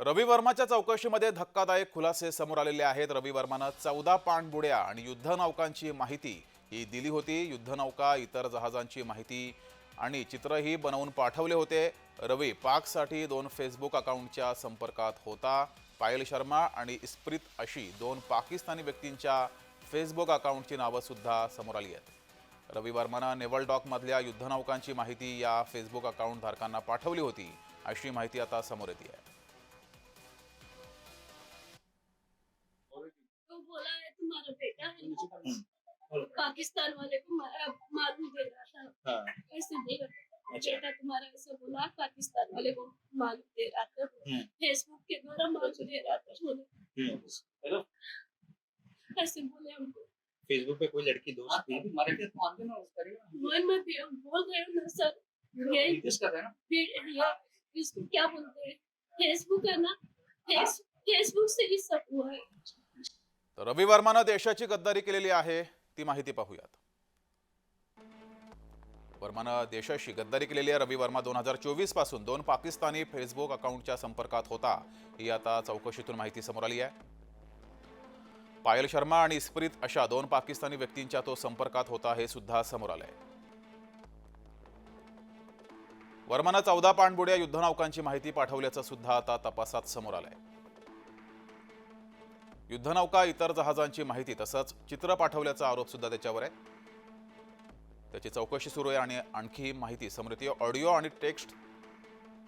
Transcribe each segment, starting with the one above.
रवी वर्माच्या चौकशीमध्ये धक्कादायक खुलासे समोर आलेले आहेत. रवी वर्मानं चौदा पाणबुड्या आणि युद्धनौकांची माहिती ही दिली होती. युद्धनौका इतर जहाजांची माहिती आणि चित्रही बनवून पाठवले होते. रवी पाकसाठी दोन फेसबुक अकाउंटच्या संपर्कात होता. पायल शर्मा आणि इस्प्रित अशी दोन पाकिस्तानी व्यक्तींच्या फेसबुक अकाउंटची नावंसुद्धा समोर आली आहेत. रवी वर्मानं नेव्हल डॉकमधल्या युद्धनौकांची माहिती या फेसबुक अकाउंट धारकांना पाठवली होती अशी माहिती आता समोर येते आहे. पाकिस्तान वाले को मालूम दे रहा था। हाँ, ऐसे दे रहा था। अच्छा। बेटा तुम्हारा ऐसा बोला पाकिस्तान वाले को मालूम दे रहा था। हम्म। फेसबुक के द्वारा मालूम दे रहा था बोले हम्म। ऐसे बोले हमको। फेसबुक पे कोई लड़की दोस्त थी? तुम्हारे केस मानते ना उस करिए मैं। मैं भी- हम बोल रहे हो ना सर। यही कर रहे हैं ना। फिर ये इसको क्या बोलते हैं? फेसबुक है ना? फेसबुक से ही सब हुआ है। तर रवी वर्मानं देशाची गद्दारी केलेली आहे ती माहिती पाहूयात. वर्मानं देशाशी गद्दारी केलेली आहे. रवी वर्मा दोन हजार चोवीसपासून दोन पाकिस्तानी फेसबुक अकाउंटच्या संपर्कात होता. ही आता चौकशीतून माहिती समोर आली आहे. पायल शर्मा आणि इस्प्रित अशा दोन पाकिस्तानी व्यक्तींच्या तो संपर्कात होता हे सुद्धा समोर आलंय. वर्मानं चौदा पाणबुड्या युद्धनौकांची माहिती पाठवल्याचं सुद्धा आता तपासात समोर आलंय. युद्धनौका इतर जहाजांची माहिती तसंच चित्र पाठवल्याचा आरोप सुद्धा त्याच्यावर आहे. त्याची चौकशी सुरू आहे आणि आणखी माहिती समृद्धी ऑडिओ आणि टेक्स्ट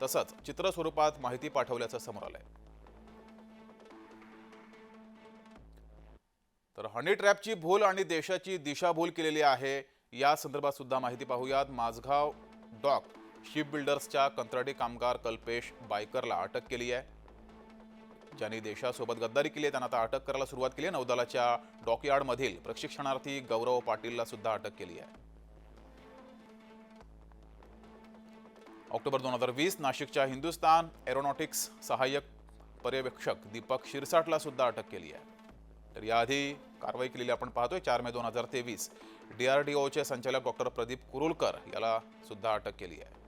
तसंच चित्र स्वरूपात माहिती पाठवल्याचं समोर आलंय. तर हनी ट्रॅपची भूल आणि देशाची दिशाभूल केलेली आहे या संदर्भात सुद्धा माहिती पाहूयात. माझगाव डॉक शिप बिल्डर्सच्या कंत्राटी कामगार कल्पेश बायकरला अटक केली आहे. ज्यांनी देशासोबत गद्दारी केली आहे त्यांना आता अटक करायला सुरुवात केली आहे. नौदलाच्या डॉकयार्डमधील प्रशिक्षणार्थी गौरव पाटीलला सुद्धा अटक केली आहे. ऑक्टोबर दोन हजार वीस नाशिकच्या हिंदुस्तान एरोनॉटिक्स सहाय्यक पर्यवेक्षक दीपक शिरसाटला सुद्धा अटक केली आहे. तर याआधी कारवाई केलेली आपण पाहतोय चार मे दोन हजार तेवीस. डी आर डी ओचे संचालक डॉक्टर प्रदीप कुरुलकर याला सुद्धा अटक केली आहे.